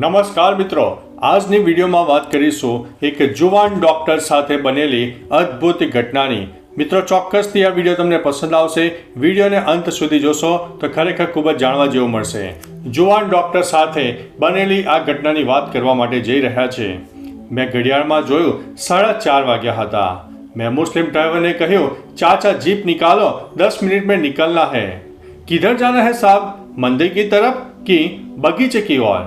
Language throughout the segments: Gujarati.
નમસ્કાર મિત્રો. આજની વિડીયોમાં વાત કરીશું એક જુવાન ડોક્ટર સાથે બનેલી અદ્ભુત ઘટનાની. મિત્રો, ચોક્કસથી આ વીડિયો તમને પસંદ આવશે. વિડીયોને અંત સુધી જોશો તો ખરેખર ખૂબ જ જાણવા જેવું મળશે. જુવાન ડૉક્ટર સાથે બનેલી આ ઘટનાની વાત કરવા માટે જઈ રહ્યા છે. મેં ઘડિયાળમાં જોયું, સાડા ચાર વાગ્યા હતા. મેં મુસ્લિમ ડ્રાઈવરને કહ્યું, ચાચા, જીપ નિકાલો. દસ મિનિટ મેં નિકલના હે. કિધર જાના હે સાહેબ મંદિર કી તરફ કી બગીચે કી ઓર?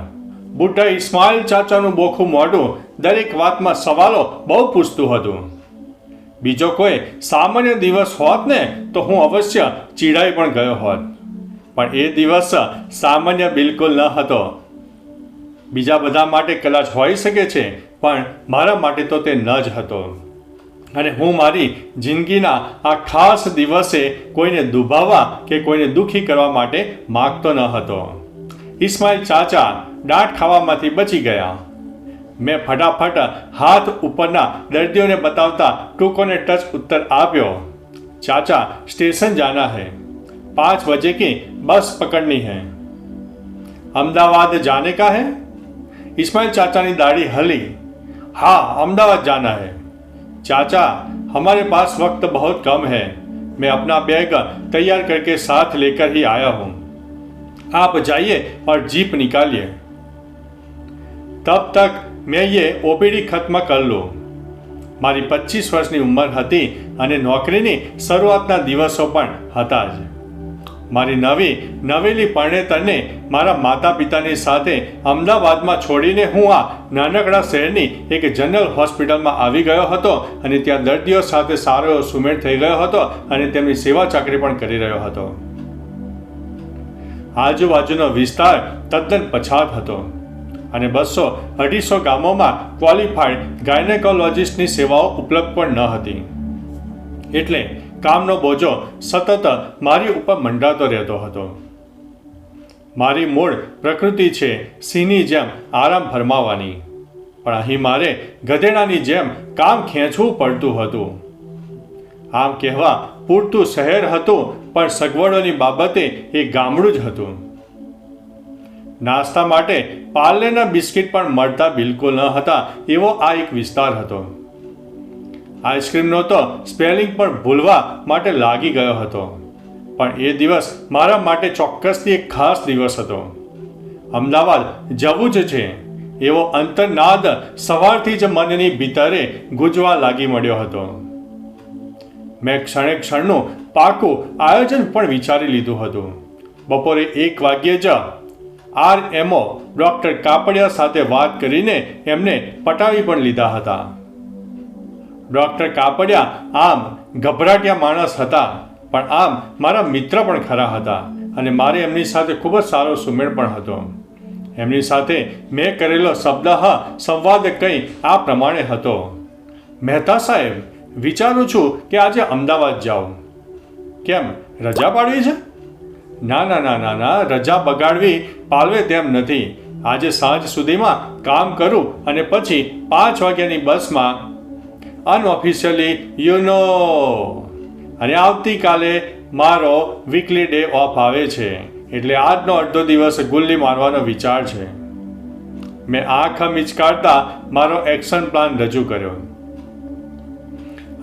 બુઢા ઇસ્માઇલ ચાચાનું બોખું મોઢું દરેક વાતમાં સવાલો બહુ પૂછતું હતું. બીજો કોઈ સામાન્ય દિવસ હોત ને તો હું અવશ્ય ચીડાઈ પણ ગયો હોત. પણ એ દિવસ સામાન્ય બિલકુલ ન હતો. બીજા બધા માટે કદાચ હોઈ શકે છે, પણ મારા માટે તો તે ન જ હતો. અને હું મારી જિંદગીના આ ખાસ દિવસે કોઈને દુભાવવા કે કોઈને દુઃખી કરવા માટે માગતો ન હતો. ઇસ્માઇલ ચાચા દાંત ખાવામાંથી બચી ગયા મેં ફટાફટ હાથ ઉપરના દર્દીઓને બતાવતા ટૂંકોને ટચ ઉત્તર આપ્યો ચાચા स्टेशन जाना है पाँच बजे की बस पकड़नी है अहमदाबाद जाने का है इस्माइल चाचा ने दाढ़ी हली हाँ अहमदाबाद जाना है चाचा हमारे पास वक्त बहुत कम है मैं अपना बैग तैयार करके साथ लेकर ही आया हूँ आप जाइए और जीप निकालिए तब तक मैं ये ઓપીડી ખત્મ કર લઉં મારી પચીસ વર્ષની ઉંમર હતી અને નોકરીની શરૂઆતના દિવસો પણ હતા જ મારી નવી નવેલી પરણેતરને મારા માતા પિતાની સાથે અમદાવાદમાં છોડીને હું આ નાનકડા શહેરની એક જનરલ હોસ્પિટલમાં આવી ગયો હતો અને ત્યાં દર્દીઓ સાથે સારો એવો સુમેળ થઈ ગયો હતો અને તેમની સેવા ચાકરી પણ કરી રહ્યો હતો આજુબાજુનો વિસ્તાર તદ્દન પછાત હતો અને બસો અઢીસો ગામોમાં ક્વોલિફાઈડ ગાયનેકોલોજિસ્ટની સેવાઓ ઉપલબ્ધ પણ ન હતી. એટલે કામનો બોજો સતત મારી ઉપર મંડાતો રહેતો હતો. મારી મૂળ પ્રકૃતિ છે સિંહની જેમ આરામ ફરમાવાની પણ અહીં મારે ગધેડાની જેમ કામ ખેંચવું પડતું હતું. આમ કહેવા પૂરતું શહેર હતું પણ સગવડોની બાબતે એ ગામડું જ હતું. નાસ્તા માટે પાર્લેના બિસ્કિટ પણ મળતા બિલકુલ ન હતા એવો આ એક વિસ્તાર હતો. આઈસ્ક્રીમનો તો સ્પેલિંગ પણ ભૂલવા માટે લાગી ગયો હતો. પણ એ દિવસ મારા માટે ચોક્કસથી એક ખાસ દિવસ હતો. અમદાવાદ જવું જ છે, એવો અંતરનાદ સવારથી જ મનની ભીતરે ગુંજવા લાગી મળ્યો હતો. મેં ક્ષણે ક્ષણનું પાકું આયોજન પણ વિચારી લીધું હતું. બપોરે એક વાગ્યે જ આર એમઓ ડૉક્ટર કાપડિયા સાથે વાત કરીને એમને પટાવી પણ લીધા હતા. ડૉક્ટર કાપડિયા આમ ગભરાટિયા માણસ હતા, પણ આમ મારા મિત્ર પણ ખરા હતા અને મારે એમની સાથે ખૂબ જ સારો સુમેળ પણ હતો. એમની સાથે મેં કરેલો શબ્દ સંવાદ કંઈ આ પ્રમાણે હતો. મહેતા સાહેબ વિચારું છું કે આજે અમદાવાદ જાઉં. કેમ? રજા પાડવી છે? ના ના ના ના ના, રજા બગાડવી પાલવે તેમ નથી. આજે સાંજ સુધીમાં કામ કરું અને પછી પાંચ વાગ્યાની બસમાં અનઓફિશિયલી યુ નો અને આવતીકાલે મારો વીકલી ડે ઓફ આવે છે. એટલે આજનો અડધો દિવસ ગુલ્લી મારવાનો વિચાર છે. મેં આંખ મિચકાડતા મારો એક્શન પ્લાન રજૂ કર્યો.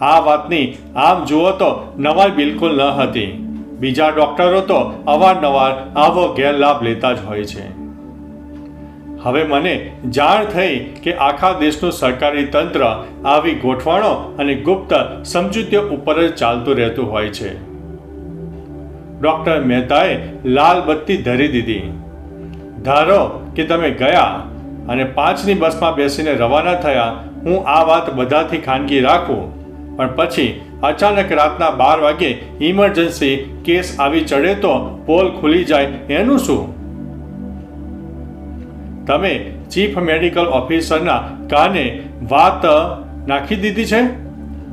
આ વાતની આમ જુઓ તો નવાઈ બિલકુલ ન હતી. બીજા ડૉક્ટરો તો અવારનવાર આવો ગેરલાભ લેતા જ હોય છે. હવે મને જાણ થઈ કે આખા દેશનું સરકારી તંત્ર આવી ગોઠવણો અને ગુપ્ત સમજૂતીઓ ઉપર જ ચાલતું રહેતું હોય છે. ડૉક્ટર મહેતાએ લાલ બત્તી ધરી દીધી. ધારો કે તમે ગયા અને પાંચની બસમાં બેસીને રવાના થયા, હું આ વાત બધાથી ખાનગી રાખું. પણ પછી અચાનક રાતના બાર વાગે ઇમરજન્સી કેસ આવી ચડે તો પોલ ખુલી જાય એનું શું? તમે ચીફ મેડિકલ ઓફિસરના કાને વાત નાખી દીધી છે?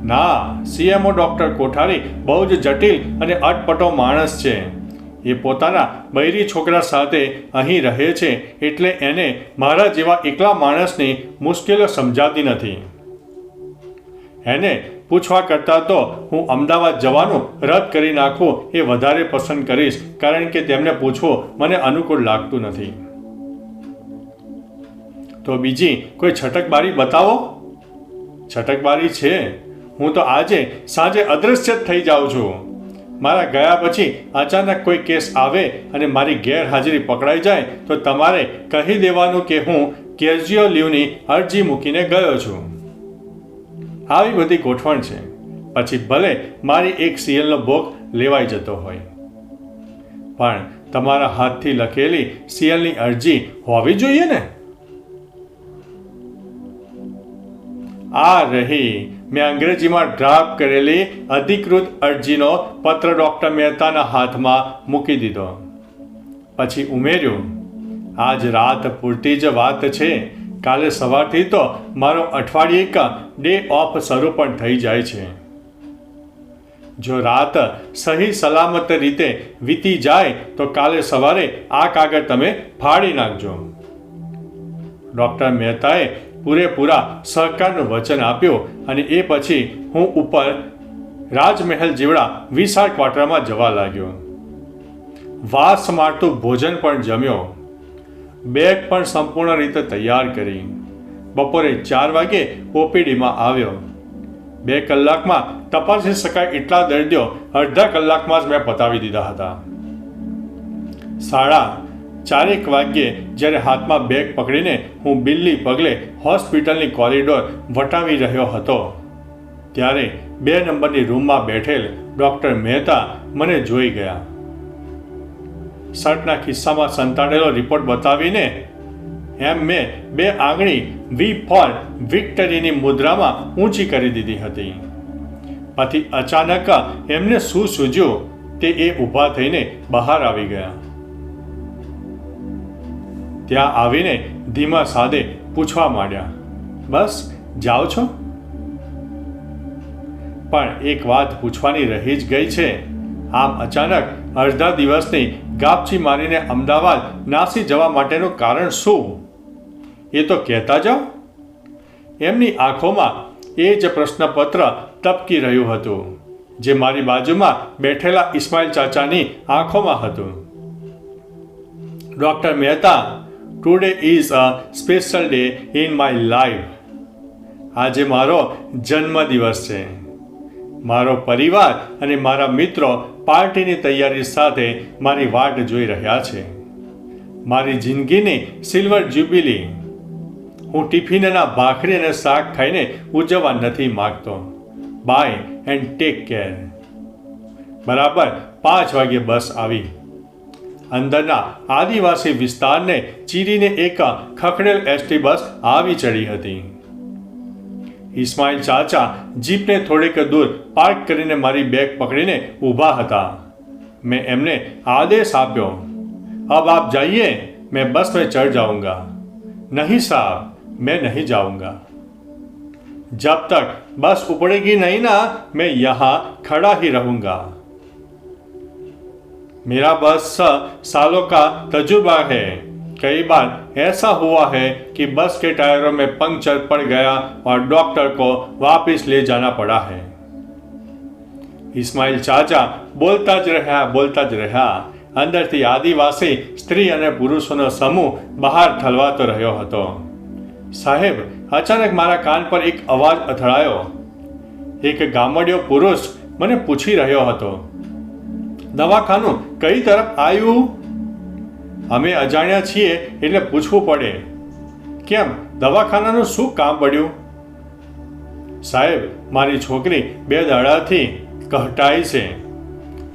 ના, સીએમઓ ડૉક્ટર કોઠારી બહુ જ જટિલ અને અટપટો માણસ છે. એ પોતાના બૈરી છોકરા સાથે અહીં રહે છે એટલે એને મારા જેવા એકલા માણસની મુશ્કેલીઓ સમજાતી નથી. એને પૂછવા કરતાં તો હું અમદાવાદ જવાનું રદ કરી નાખું એ વધારે પસંદ કરીશ, કારણ કે તેમને પૂછવું મને અનુકૂળ લાગતું નથી. તો બીજી, કોઈ છટકબારી બતાવો? છટકબારી છે? હું તો આજે સાંજે અદૃશ્ય જ થઈ જાઉં છું. મારા ગયા પછી અચાનક કોઈ કેસ આવે અને મારી ગેરહાજરી પકડાઈ જાય, તો તમારે કહી દેવાનું કે હું કેઝ્યુઅલ લીવની અરજી મૂકીને ગયો છું. આવી બધી ગોઠવણ છે. પછી ભલે મારી એક સીએલનો બોક લેવાઈ જતો હોય. પણ તમારા હાથથી લખેલી સીએલની અરજી હોવી જોઈએ ને? આ રહી મેં અંગ્રેજીમાં ડ્રાફ્ટ કરેલી અધિકૃત અરજીનો પત્ર ડૉક્ટર મહેતાના હાથમાં મૂકી દીધો. પછી ઉમેર્યું, આજ રાત પૂરતી જ વાત છે. કાલે સવારથી તો મારો અઠવાડિયે એક ડે ઓફ શરૂ પણ થઈ જાય છે. જો રાત સહી સલામત રીતે વીતી જાય, તો કાલે સવારે આ કાગળ તમે ફાડી નાખજો. ડૉક્ટર મહેતાએ પૂરેપૂરા સહકારનું વચન આપ્યું અને એ પછી હું ઉપર રાજમહેલ જેવડા વિશાળ ક્વાર્ટરમાં જવા લાગ્યો. વાસ મારતું ભોજન પણ જમ્યો. બેગ પણ સંપૂર્ણ રીતે તૈયાર કરી બપોરે ચાર વાગે ઓપીડીમાં આવ્યો. બે કલાકમાં તપાસી શકાય એટલા દર્દીઓ અડધા કલાકમાં જ મેં પતાવી દીધા હતા. સાડા ચારેક વાગ્યે જ્યારે હાથમાં બેગ પકડીને હું બિલ્લી પગલે હોસ્પિટલની કોરિડોર વટાવી રહ્યો હતો, ત્યારે બે નંબરની રૂમમાં બેઠેલ ડૉક્ટર મહેતા મને જોઈ ગયા. શર્ટના ખિસ્સામાં સંતાડેલો રિપોર્ટ બતાવીને એમ મેં બે આંગળી વી ફોર વિક્ટરીની મુદ્રામાં ઊંચી કરી દીધી હતી. પછી અચાનક એમને શું સૂજ્યું તે એ ઊભા થઈને બહાર આવી ગયા. ત્યાં આવીને ધીમા સાદે પૂછવા માંડ્યા, બસ, જાઓ છો? પણ એક વાત પૂછવાની રહી જ ગઈ છે. આમ અચાનક અડધા દિવસની ગાપચી મારીને અમદાવાદ નાસી જવા માટેનું કારણ શું? એ તો કહેતા જાઓ. એમની આંખોમાં એ જ પ્રશ્નપત્ર ટપકી રહ્યું હતું, જે મારી બાજુમાં બેઠેલા ઇસ્માઇલ ચાચાની આંખોમાં હતું. Doctor Mehta today is a special day in my life આજે મારો જન્મદિવસ છે. મારો પરિવાર અને મારા મિત્રો પાર્ટીની તૈયારી સાથે મારી વાટ જોઈ રહ્યા છે. મારી જિંદગીની સિલ્વર જ્યુબિલી. હું ટિફિનના ભાખરી અને શાક ખાઈને ઉજવવા નથી માગતો. બાય એન્ડ ટેક કેર બરાબર પાંચ વાગે બસ આવી. અંદરના આદિવાસી વિસ્તારને ચીરીને એક ખખડેલ એસટી બસ આવી ચડી હતી. ઇસ્માઇલ ચાચા જીપને થોડીક દૂર પાર્ક કરીને મારી બેગ પકડીને ઊભા હતા મેં એમને આદેશ આપ્યો अब आप जाइए मैं बस में चढ़ जाऊंगा नहीं साहब मैं नहीं जाऊंगा जब तक बस उपड़ेगी नहीं ना मैं यहाँ खड़ा ही रहूंगा मेरा बस सालों का तजुर्बा है कई बार ऐसा हुआ है कि बस के टायरों में पंक्चर पड़ गया और डॉक्टर को वापस ले जाना पड़ा है ઇસ્માઇલ ચાચા બોલતા જ રહ્યા બોલતા જ રહ્યા અંદરથી આદિવાસી સ્ત્રી અને પુરુષોનો સમૂહ બહાર ઠલવાતો રહ્યો હતો સાહેબ અચાનક મારા કાન પર એક અવાજ અથડાયો એક ગામડિયો પુરુષ મને પૂછી રહ્યો હતો દવાખાનું કઈ તરફ આવ્યું અમે અજાણ્યા છીએ એટલે પૂછવું પડે. કેમ? દવાખાનાનું શું કામ પડ્યું? સાહેબ, મારી છોકરી બે દાડાથી કહટાઈ છે.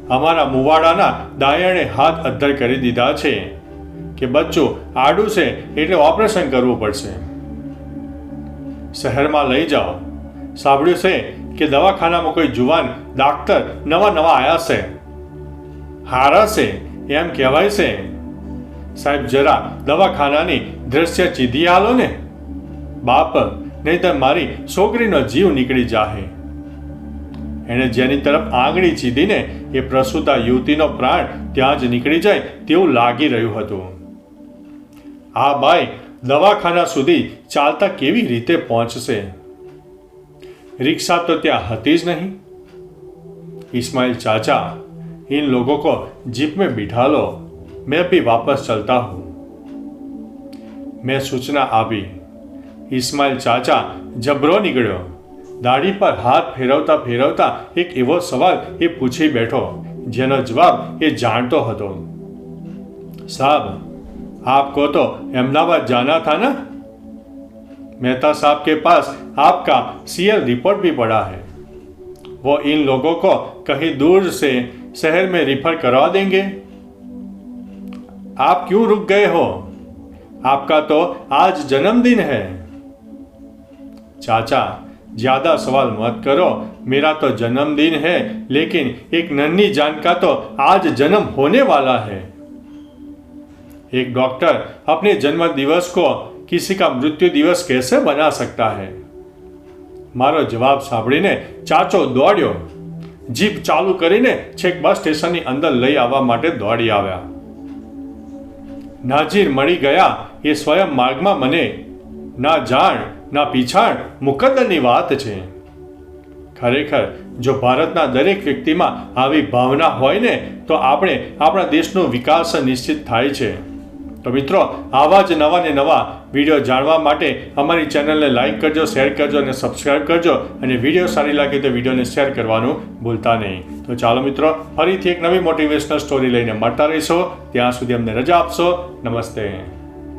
અમારા મુવાડાના દાયણે હાથ અદ્ધર કરી દીધા છે કે બચ્ચું આડું છે એટલે ઓપરેશન કરવું પડશે. શહેરમાં લઈ જાઓ. સાંભળ્યું છે કે દવાખાનામાં કોઈ જુવાન, ડાક્ટર નવા નવા આવ્યા છે. હારા છે, એમ કહેવાય છે. સાહેબ જરા દવાખાનાની દ્રશ્ય ચીધી આલો ને બાપ નહીતર મારી છોકરીનો જીવ નીકળી જાહે એણે જેની તરફ આંગળી ચીધીને એ પ્રસૂતા યુવતીનો પ્રાણ ત્યાં જ નીકળી જાય તેવું લાગી રહ્યું હતું આ બાઈ દવાખાના સુધી ચાલતા કેવી રીતે પહોંચશે રિક્ષા તો ત્યાં હતી જ નહીં इस्माइल चाचा इन लोगों को जीप में बिठा लो मैं भी वापस चलता हूँ। मैं सूचना આવી इस्माइल चाचा जबरो निकलो, दाढ़ी पर हाथ फेरवता फेरवता एक एवो सवाल ये પૂછી बैठो, जेनो जवाब ये जानतो हतो। साहब, आपको तो अहमदाबाद जाना था ना? मेहता साहब के पास आपका सीएल रिपोर्ट भी पड़ा है। वो इन लोगों को कहीं दूर से शहर में रिफर करवा देंगे। आप क्यों रुक गए हो आपका तो आज जन्मदिन है चाचा ज्यादा सवाल मत करो मेरा तो जन्मदिन है लेकिन एक नन्ही जान का तो आज जन्म होने वाला है एक डॉक्टर अपने जन्म दिवस को किसी का मृत्यु दिवस कैसे बना सकता है મારો જવાબ સાંભળીને ચાચો દોડ્યો જીપ ચાલુ કરીને છેક બસ સ્ટેશનની અંદર લઈ આવવા માટે દોડી આવ્યા નાજીર મળી ગયા એ સ્વયં માર્ગમાં મને, ના જાણ, ના પીછાણ, મુકદ્દરની વાત છે. ખરેખર, જો ભારતના દરેક વ્યક્તિમાં આવી ભાવના હોય ને, તો આપણે આપણા દેશનો વિકાસ નિશ્ચિત થાય છે. તો મિત્રો, આવા જ નવા ને નવા વીડિયો જાણવા માટે અમારી ચેનલને લાઇક કરજો શેર કરજો અને સબસ્ક્રાઇબ કરજો. અને વીડિયો સારી લાગે તો વિડીયોને શેર કરવાનું ભૂલતા નહીં. તો ચાલો મિત્રો, ફરીથી એક નવી મોટિવેશનલ સ્ટોરી લઈને મળતા રહીશો. ત્યાં સુધી અમને રજા આપશો. નમસ્તે.